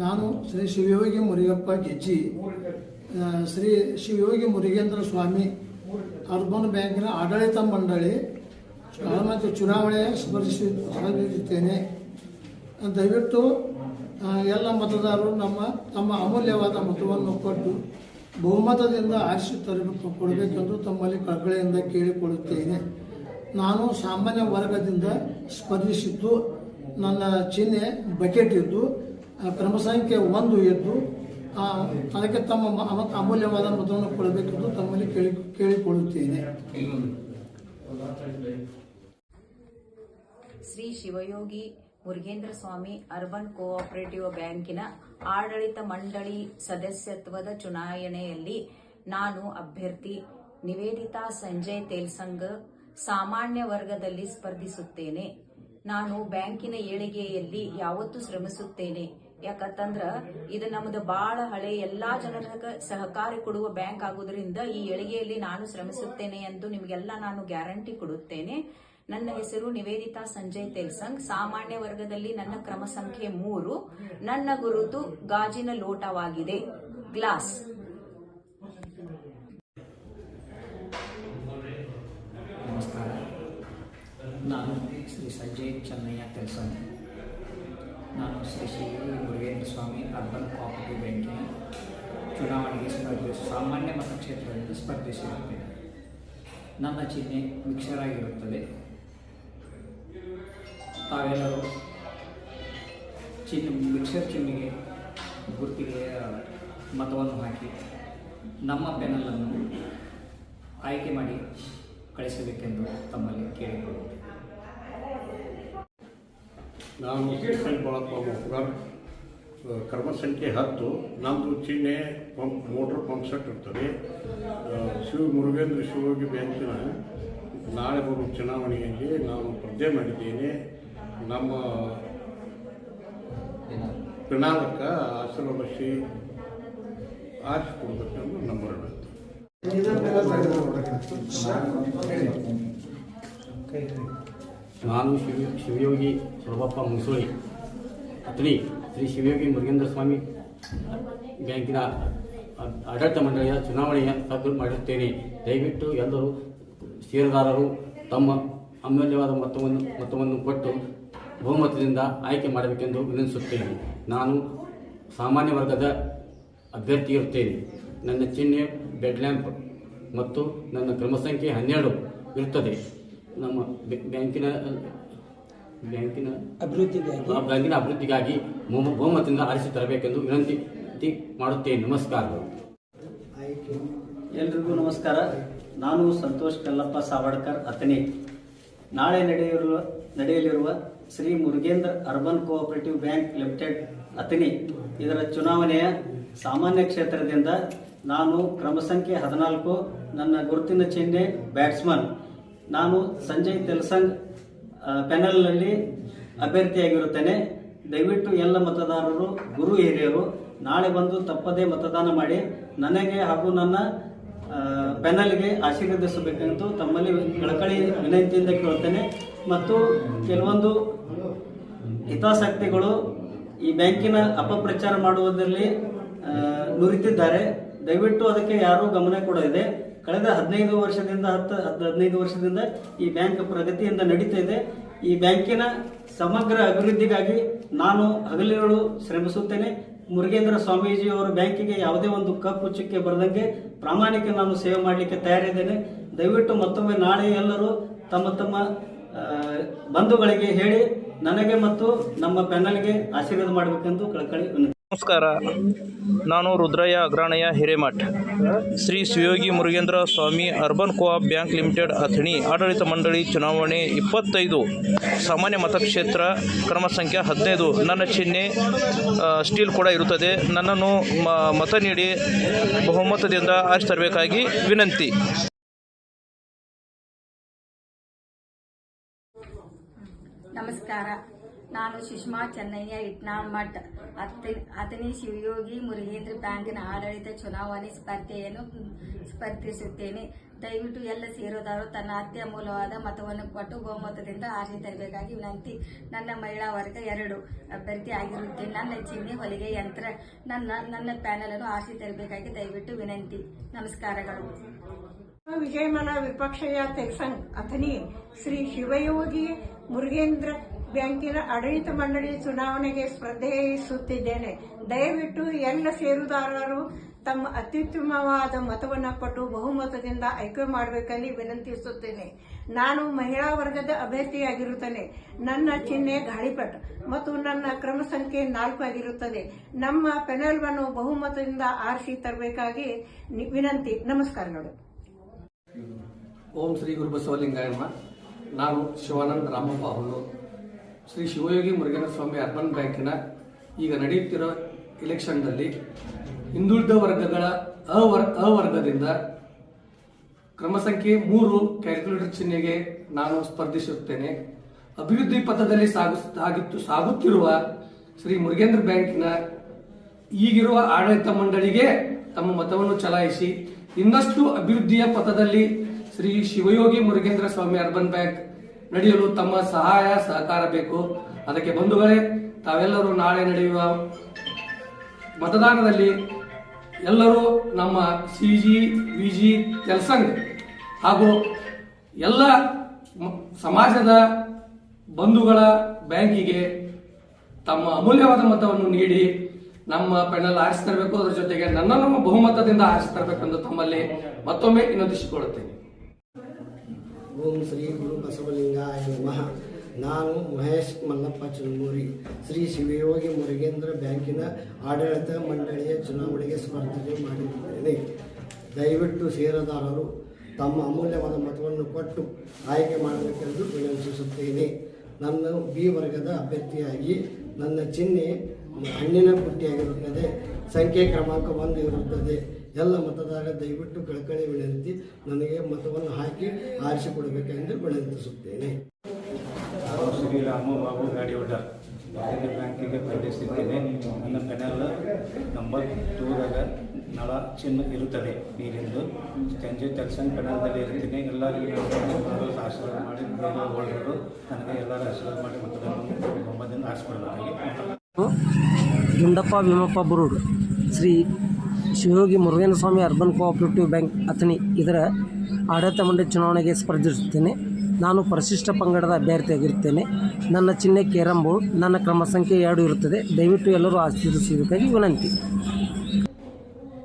ನಾನು ಶ್ರೀ ಶಿವಯೋಗಿ ಮುರಿಯಪ್ಪ ಗೆಜ್ಜಿ ಶ್ರೀ ಶಿವಯೋಗಿ ಮುರುಗೇಂದ್ರ ಸ್ವಾಮಿ, ಅರ್ಬನ್ ಬ್ಯಾಂಕಿನ ಆಡಳಿತ ಮಂಡಳಿ ಮತ್ತು ಚುನಾವಣೆ ಸ್ಪರ್ಧಿಸಿ ಸ್ಪರ್ಧಿಸುತ್ತೇನೆ. ದಯವಿಟ್ಟು ಎಲ್ಲ ಮತದಾರರು ನಮ್ಮ, ತಮ್ಮ ಅಮೂಲ್ಯವಾದ ಮತವನ್ನು ಕೊಟ್ಟು ಬಹುಮತದಿಂದ ಆರಿಸಿ ತರಬೇಕು, ಕೊಡಬೇಕೆಂದು ತಮ್ಮಲ್ಲಿ ಕಳಕಳಿಯಿಂದ ಕೇಳಿಕೊಳ್ಳುತ್ತೇನೆ. ನಾನು ಸಾಮಾನ್ಯ ವರ್ಗದಿಂದ ಸ್ಪರ್ಧಿಸಿದ್ದು, ನನ್ನ ಚಿಹ್ನೆ ಬಕೆಟ್ ಇದ್ದು ಆ, ಕ್ರಮ ಸಂಖ್ಯೆ ಒಂದು ಎದ್ದು ಅದಕ್ಕೆ ತಮ್ಮ ಅಮೂಲ್ಯವಾದ ಮತವನ್ನು ಕೊಡಬೇಕೆಂದು ತಮ್ಮಲ್ಲಿ ಕೇಳಿ ಕೇಳಿಕೊಳ್ಳುತ್ತೇನೆ. ಶ್ರೀ ಶಿವಯೋಗಿ ಮುರುಗೇಂದ್ರ ಸ್ವಾಮಿ ಅರ್ಬನ್ ಕೋಆಪರೇಟಿವ್ ಬ್ಯಾಂಕಿನ ಆಡಳಿತ ಮಂಡಳಿ ಸದಸ್ಯತ್ವದ ಚುನಾವಣೆಯಲ್ಲಿ ನಾನು ಅಭ್ಯರ್ಥಿ ನಿವೇದಿತಾ ಸಂಜಯ್ ತೇಲ್ಸಂಗ್ ಸಾಮಾನ್ಯ ವರ್ಗದಲ್ಲಿ ಸ್ಪರ್ಧಿಸುತ್ತೇನೆ. ನಾನು ಬ್ಯಾಂಕಿನ ಏಳಿಗೆಯಲ್ಲಿ ಯಾವತ್ತೂ ಶ್ರಮಿಸುತ್ತೇನೆ. ಯಾಕಂತಂದ್ರ ಇದು ನಮ್ದು ಬಹಳ ಹಳೆ ಎಲ್ಲಾ ಜನರ ಸಹಕಾರ ಕೊಡುವ ಬ್ಯಾಂಕ್ ಆಗುವುದರಿಂದ ಈ ಎಳಿಗೆಯಲ್ಲಿ ನಾನು ಶ್ರಮಿಸುತ್ತೇನೆ ಎಂದು ನಿಮಗೆಲ್ಲ ನಾನು ಗ್ಯಾರಂಟಿ ಕೊಡುತ್ತೇನೆ. ನನ್ನ ಹೆಸರು ನಿವೇದಿತಾ ಸಂಜಯ್ ತೆಲ್ಸಂಗ್. ಸಾಮಾನ್ಯ ವರ್ಗದಲ್ಲಿ ನನ್ನ ಕ್ರಮ ಸಂಖ್ಯೆ ಮೂರು. ನನ್ನ ಗುರುತು ಗಾಜಿನ ಲೋಟವಾಗಿದೆ. ಗ್ಲಾಸ್. ನಮಸ್ಕಾರ. ನಾನು ಶ್ರೀ ಸಂಜಯ್ ಚೆನ್ನಯ್ಯ ತೆಲ್ಸನ್ ನಾನು ಶ್ರೀ ಶ್ರೀ ಮುರುಗೇಂದ್ರ ಸ್ವಾಮಿ ಅರ್ಬನ್ ಕೋಆಪರೇಟಿವ್ ಬ್ಯಾಂಕಿನ ಚುನಾವಣೆಗೆ ಸ್ಪರ್ಧಿಸಿ, ಸಾಮಾನ್ಯ ಮತಕ್ಷೇತ್ರದಲ್ಲಿ ಸ್ಪರ್ಧಿಸಿರುತ್ತೇನೆ. ನನ್ನ ಚಿಹ್ನೆ ಮಿಕ್ಸರ್ ಆಗಿರುತ್ತದೆ ತಾವೆಲ್ಲರೂ ಚಿಹ್ನೆ, ಮಿಕ್ಸರ್ ಚಿಹ್ನೆಗೆ ಗುರುತಿಗೆ ಮತವನ್ನು ಹಾಕಿ ನಮ್ಮ ಪೆನಲನ್ನು ಆಯ್ಕೆ ಮಾಡಿ ಕಳಿಸಬೇಕೆಂದು ತಮ್ಮಲ್ಲಿ ಕೇಳಿಕೊಳ್ಳುತ್ತೇನೆ. ನಾನು ಶ್ರೀಕಾಂತ್ ಬಾಳಪ್ಪ ಮುಖಗಾರ್ ಕರ್ಮ ಸಂಖ್ಯೆ ಹತ್ತು ನಮ್ಮದು ಚಿಹ್ನೆ ಪಂಪ್ ಮೋಟ್ರ್ ಪಂಪ್ ಸೆಟ್ ಇರ್ತದೆ. ಶಿವ ಮುರುಗೇಂದ್ರ ಶಿವಯೋಗಿ ಬ್ಯಾಂಕಿನ ನಾಳೆ ಬರುವ ಚುನಾವಣೆಯಲ್ಲಿ ನಾನು ಸ್ಪರ್ಧೆ ಮಾಡಿದ್ದೇನೆ. ನಮ್ಮ ಪ್ರಣಾಳಕ್ಕೆ ಆಶೀರ್ವದಿಸಿ ಆರಿಸಿಕೊಡ್ಬೇಕೆಂದು ನಮ್ಮ ವಿನಂತಿ ನಾನು ಶಿವ ಶಿವಯೋಗಿ ಪ್ರಭಪ್ಪ ಮುಸೋಳಿ. ಅತ್ರಿ ಶ್ರೀ ಶಿವಯೋಗಿ ಮುರುಗೇಂದ್ರ ಸ್ವಾಮಿ ಬ್ಯಾಂಕಿನ ಆಡಳಿತ ಮಂಡಳಿಯ ಚುನಾವಣೆಯ ಸಭೆ ಮಾಡಿರುತ್ತೇನೆ ದಯವಿಟ್ಟು ಎಲ್ಲರೂ ಷೇರುದಾರರು ತಮ್ಮ ಅಮೂಲ್ಯವಾದ ಮೊತ್ತವನ್ನು ಮೊತ್ತವನ್ನು ಕೊಟ್ಟು ಬಹುಮತದಿಂದ ಆಯ್ಕೆ ಮಾಡಬೇಕೆಂದು ವಿನಂತಿಸುತ್ತೇನೆ. ನಾನು ಸಾಮಾನ್ಯ ವರ್ಗದ ಅಭ್ಯರ್ಥಿ ಇರುತ್ತೇನೆ ನನ್ನ ಚಿಹ್ನೆ ಬೆಡ್ ಲ್ಯಾಂಪ್ ಮತ್ತು ನನ್ನ ಕ್ರಮ ಸಂಖ್ಯೆ ಹನ್ನೆರಡು ಇರುತ್ತದೆ. ನಮ್ಮ ಬ್ಯಾಂಕಿನ ಬ್ಯಾಂಕಿನ ಅಭಿವೃದ್ಧಿಗಾಗಿ. ಆ ಬ್ಯಾಂಕಿನ ಅಭಿವೃದ್ಧಿಗಾಗಿ ಬಹು- ಬಹುಮತದಿಂದ ಆರಿಸಿ ತರಬೇಕೆಂದು ವಿನಂತಿ ಮಾಡುತ್ತೇನೆ. ನಮಸ್ಕಾರಗಳು. ಎಲ್ರಿಗೂ ನಮಸ್ಕಾರ. ನಾನು ಸಂತೋಷ್ ಕಲ್ಲಪ್ಪ ಸಾವಡ್ಕರ್ ಅತನಿ ನಾಳೆ ನಡೆಯಲಿರುವ ನಡೆಯಲಿರುವ Shri Murugendra urban cooperative bank limited Athani ಇದರ ಚುನಾವಣೆಯ ಸಾಮಾನ್ಯ ಕ್ಷೇತ್ರದಿಂದ ನಾನು ಕ್ರಮ ಸಂಖ್ಯೆ ಹದಿನಾಲ್ಕು ನನ್ನ ಗುರುತಿನ ಚಿಹ್ನೆ ಬ್ಯಾಟ್ಸ್ಮನ್. ನಾನು ಸಂಜಯ್ ತೆಲ್ಸಂಗ್ ಪ್ಯಾನಲ್ನಲ್ಲಿ ಅಭ್ಯರ್ಥಿಯಾಗಿರುತ್ತೇನೆ. ದಯವಿಟ್ಟು ಎಲ್ಲ ಮತದಾರರು, ಗುರು ಹಿರಿಯರು, ನಾಳೆ ಬಂದು ತಪ್ಪದೇ ಮತದಾನ ಮಾಡಿ, ನನಗೆ ಹಾಗೂ ನನ್ನ ಪ್ಯಾನಲ್ಗೆ ಆಶೀರ್ವದಿಸಬೇಕೆಂದು ತಮ್ಮಲ್ಲಿ ಕಳಕಳಿ ವಿನಂತಿಯಿಂದ ಕೇಳುತ್ತೇನೆ. ಮತ್ತು ಕೆಲವೊಂದು ಹಿತಾಸಕ್ತಿಗಳು ಈ ಬ್ಯಾಂಕಿನ ಅಪಪ್ರಚಾರ ಮಾಡುವುದರಲ್ಲಿ ನುರಿತಿದ್ದಾರೆ. ದಯವಿಟ್ಟು ಅದಕ್ಕೆ ಯಾರೂ ಗಮನ ಕೊಡದೆ ಕಳೆದ ಹದಿನೈದು ವರ್ಷದಿಂದ ಹತ್ತು ಹದಿನೈದು ವರ್ಷದಿಂದ ಈ ಬ್ಯಾಂಕ್ ಪ್ರಗತಿಯಿಂದ ನಡೀತಾ ಇದೆ. ಈ ಬ್ಯಾಂಕಿನ ಸಮಗ್ರ ಅಭಿವೃದ್ಧಿಗಾಗಿ ನಾನು ಹಗಲಿರುಳು ಶ್ರಮಿಸುತ್ತೇನೆ. ಮುರುಗೇಂದ್ರ ಸ್ವಾಮೀಜಿ ಅವರ ಬ್ಯಾಂಕಿಗೆ ಯಾವುದೇ ಒಂದು ಕಪ್ಪು ಚುಕ್ಕೆ ಬರದಂಗೆ ಪ್ರಾಮಾಣಿಕ ನಾನು ಸೇವೆ ಮಾಡಲಿಕ್ಕೆ ತಯಾರಿದ್ದೇನೆ. ದಯವಿಟ್ಟು ಮತ್ತೊಮ್ಮೆ ನಾಳೆ ಎಲ್ಲರೂ ತಮ್ಮ ತಮ್ಮ ಬಂಧುಗಳಿಗೆ ಹೇಳಿ ನನಗೆ ಮತ್ತು ನಮ್ಮ ಪ್ಯಾನಲ್ಗೆ ಆಶೀರ್ವಾದ ಮಾಡಬೇಕೆಂದು ಕಳಕಳಿ ವಿನಂತಿ ನಮಸ್ಕಾರ. ನಾನು Rudrayya Agranayya Hiremath. Shri Shivayogi Murugendra Swami urban co-op bank limited Athani ಆಡಳಿತ ಮಂಡಳಿ ಚುನಾವಣೆ ಇಪ್ಪತ್ತೈದು. ಸಾಮಾನ್ಯ ಮತಕ್ಷೇತ್ರ ಕ್ರಮ ಸಂಖ್ಯೆ ಹದಿನೈದು. ನನ್ನ ಚಿಹ್ನೆ ಸ್ಟೀಲ್ ಕೂಡ ಇರುತ್ತದೆ. ನನ್ನನ್ನು ಮತ ನೀಡಿ ಬಹುಮತದಿಂದ ಆರಿಸಿ ತರಬೇಕಾಗಿ ವಿನಂತಿ. ನಮಸ್ಕಾರ. ನಾನು ಸುಷ್ಮಾ ಚೆನ್ನಯ್ಯ, ಇಟ್ನಾಳ್ ಮಠ್. ಅತನಿ ಶಿವಯೋಗಿ ಮುರುಗೇಂದ್ರ ಬ್ಯಾಂಕಿನ ಆಡಳಿತ ಚುನಾವಣೆ ಸ್ಪರ್ಧೆಯನ್ನು ಸ್ಪರ್ಧಿಸುತ್ತೇನೆ. ದಯವಿಟ್ಟು ಎಲ್ಲ ಸೇರೋದಾರು ತನ್ನ ಅತ್ಯಮೂಲ್ಯವಾದ ಮತವನ್ನು ಕೊಟ್ಟು ಬಹುಮತದಿಂದ ಆರ್ಜಿ ತರಬೇಕಾಗಿ ವಿನಂತಿ. ನನ್ನ ಮಹಿಳಾ ವರ್ಗ ಎರಡು. ಅಭ್ಯರ್ಥಿ ಆಗಿರುತ್ತೇನೆ. ನನ್ನ ಚಿಹ್ನೆ, ಹೊಲಿಗೆ, ಯಂತ್ರ ನನ್ನ ನನ್ನ ಪ್ಯಾನಲನ್ನು ಆರಿಸಿ ತರಬೇಕಾಗಿ ದಯವಿಟ್ಟು ವಿನಂತಿ. ನಮಸ್ಕಾರಗಳು. ವಿಜಯಮನ ವಿಪಕ್ಷಯ ತೆಕ್ಸಂಗ್ ಅಥನಿ ಶ್ರೀ ಶಿವಯೋಗಿ ಮುರುಗೇಂದ್ರ ಬ್ಯಾಂಕಿನ ಆಡಳಿತ ಮಂಡಳಿ ಚುನಾವಣೆಗೆ ಸ್ಪರ್ಧಿಸುತ್ತಿದ್ದೇನೆ ದಯವಿಟ್ಟು ಎಲ್ಲ ಷೇರುದಾರರು ತಮ್ಮ ಅತ್ಯುತ್ತಮವಾದ ಮತವನ್ನು ಕೊಟ್ಟು ಬಹುಮತದಿಂದ ಆಯ್ಕೆ ಮಾಡಬೇಕಲ್ಲಿ ವಿನಂತಿಸುತ್ತೇನೆ. ನಾನು ಮಹಿಳಾ ವರ್ಗದ ಅಭ್ಯರ್ಥಿಯಾಗಿರುತ್ತೇನೆ. ನನ್ನ ಚಿಹ್ನೆ ಗಾಳಿಪಟ್ ಮತ್ತು ನನ್ನ ಕ್ರಮ ಸಂಖ್ಯೆ ನಾಲ್ಕು ಆಗಿರುತ್ತದೆ. ನಮ್ಮ ಪೆನಲ್ವನ್ನು ಬಹುಮತದಿಂದ ಆರಿಸಿ ತರಬೇಕಾಗಿ ವಿನಂತಿ. ನಮಸ್ಕಾರಗಳು. ಓಂ ಶ್ರೀ ಗುರು ಬಸವಲಿಂಗಾಯಮ್ಮ. ನಾನು ಶಿವಾನಂದ ರಾಮಪ್ಪ ಅವರು ಶ್ರೀ ಶಿವಯೋಗಿ ಮುರುಗೇಂದ್ರ ಸ್ವಾಮಿ ಅರ್ಬನ್ ಬ್ಯಾಂಕಿನ ಈಗ ನಡೆಯುತ್ತಿರೋ ಇಲೆಕ್ಷನ್ನಲ್ಲಿ ಹಿಂದುಳಿದ ವರ್ಗಗಳ ಅವರ್, ಅವರ್ಗದಿಂದ ಕ್ರಮ ಸಂಖ್ಯೆ ಮೂರು ಕ್ಯಾಲ್ಕುಲೇಟರ್ ಚಿಹ್ನೆಗೆ ನಾನು ಸ್ಪರ್ಧಿಸುತ್ತೇನೆ. ಅಭಿವೃದ್ಧಿ ಪಥದಲ್ಲಿ ಸಾಗು ಸಾಗಿತ್ತು ಸಾಗುತ್ತಿರುವ ಶ್ರೀ ಮುರುಗೇಂದ್ರ ಬ್ಯಾಂಕಿನ ಈಗಿರುವ ಆಡಳಿತ ಮಂಡಳಿಗೆ ತಮ್ಮ ಮತವನ್ನು ಚಲಾಯಿಸಿ ಇನ್ನಷ್ಟು ಅಭಿವೃದ್ಧಿಯ ಪಥದಲ್ಲಿ ಶ್ರೀ ಶಿವಯೋಗಿ ಮುರುಗೇಂದ್ರ ಸ್ವಾಮಿ ಅರ್ಬನ್ ಬ್ಯಾಂಕ್ ನಡೆಯಲು ತಮ್ಮ ಸಹಾಯ ಸಹಕಾರ ಬೇಕು. ಅದಕ್ಕೆ ಬಂಧುಗಳೇ, ತಾವೆಲ್ಲರೂ ನಾಳೆ ನಡೆಯುವ ಮತದಾನದಲ್ಲಿ ಎಲ್ಲರೂ ನಮ್ಮ C G, V G Telsang ಹಾಗೂ ಎಲ್ಲ ಸಮಾಜದ ಬಂಧುಗಳ ಬ್ಯಾಂಕಿಗೆ ತಮ್ಮ ಅಮೂಲ್ಯವಾದ ಮತವನ್ನು ನೀಡಿ ನಮ್ಮ ಪೆನಲ್ ಆರಿಸ್ತರಬೇಕು. ಅದರ ಜೊತೆಗೆ ನನ್ನನ್ನು ಬಹುಮತದಿಂದ ಆರಿಸ್ತರಬೇಕೆಂದು ತಮ್ಮಲ್ಲಿ ಮತ್ತೊಮ್ಮೆ ವಿನಂತಿಸಿಕೊಳ್ಳುತ್ತೇನೆ. ಓಂ ಶ್ರೀ ಗುರು ಬಸವಲಿಂಗಾಯ ನಮಃ. ನಾನು ಮಹೇಶ್ ಮಲ್ಲಪ್ಪ ಚಂದೂರಿ ಶ್ರೀ ಶಿವಯೋಗಿ ಮುರುಗೇಂದ್ರ ಬ್ಯಾಂಕಿನ ಆಡಳಿತ ಮಂಡಳಿಯ ಚುನಾವಣೆಗೆ ಸ್ಪರ್ಧೆ ಮಾಡಿದ್ದೇನೆ. ದಯವಿಟ್ಟು ಷೇರುದಾರರು ತಮ್ಮ ಅಮೂಲ್ಯವಾದ ಮತವನ್ನು ಕೊಟ್ಟು ಆಯ್ಕೆ ಮಾಡಬೇಕೆಂದು ವಿನಂತಿಸುತ್ತೇನೆ. ನನ್ನ ಬಿ ವರ್ಗದ ಅಭ್ಯರ್ಥಿಯಾಗಿ ನನ್ನ ಚಿಹ್ನೆ ಹಣ್ಣಿನ ಪುಟ್ಟಿಯಾಗಿರುತ್ತದೆ. ಸಂಖ್ಯೆ ಕ್ರಮಾಂಕ ಒಂದು ಇರುತ್ತದೆ. ಎಲ್ಲ ಮತದಾರ ದಯವಿಟ್ಟು ಕಳಕಳಿ ವಿನಂತಿ ನನಗೆ ಮತವನ್ನು ಹಾಕಿ ಆರಿಸಿಕೊಡಬೇಕೆಂದು ವಿನಂತಿಸುತ್ತೇನೆ. ನಾನು ಶ್ರೀ ರಾಮು ಬಾಬು ಗಾಡಿಯೋಡ ಇಲ್ಲಿ ಬ್ಯಾಂಕಿಗೆ ಪ್ರವೇಶಿಸಿದ್ದೇನೆ ನನ್ನ ಪೆನಲ್ ನಂಬರ್ ಟೂರಾಗ ನಳ ಚಿನ್ನ ಇರುತ್ತದೆ. ನೀರಿಂದು ಸಂಜೆ ತಕ್ಷಣ ಪೆನಲ್ದಲ್ಲಿ ಇರ್ತೀನಿ ಎಲ್ಲರಿಗೂ ಆಶೀರ್ವಾದ ಮಾಡಿ ಹೋಲ್ಡರು ನನಗೆ ಎಲ್ಲರೂ ಆಶೀರ್ವಾದ ಮಾಡಿ ಮತದಾನ ಒಂಬತ್ತರಿಂದ ಆರಿಸ್ಕೊಳ್ಬೇಕಾಗಿ Gundappa Bhimappa Burud. Shri Shivayogi Swami urban cooperative bank Athani ಇದರ ಆಡಳಿತ ಮಂಡಳಿ ಚುನಾವಣೆಗೆ ಸ್ಪರ್ಧಿಸುತ್ತೇನೆ. ನಾನು ಪರಿಶಿಷ್ಟ ಪಂಗಡದ ಅಭ್ಯರ್ಥಿಯಾಗಿರುತ್ತೇನೆ. ನನ್ನ ಚಿಹ್ನೆ ಕೇರಂ ಬೋರ್ಡ್ ನನ್ನ ಕ್ರಮ ಸಂಖ್ಯೆ ಎರಡು ಇರುತ್ತದೆ. ದಯವಿಟ್ಟು ಎಲ್ಲರೂ ಆಶೀರ್ವಿಸುವುದಕ್ಕಾಗಿ ವಿನಂತಿ.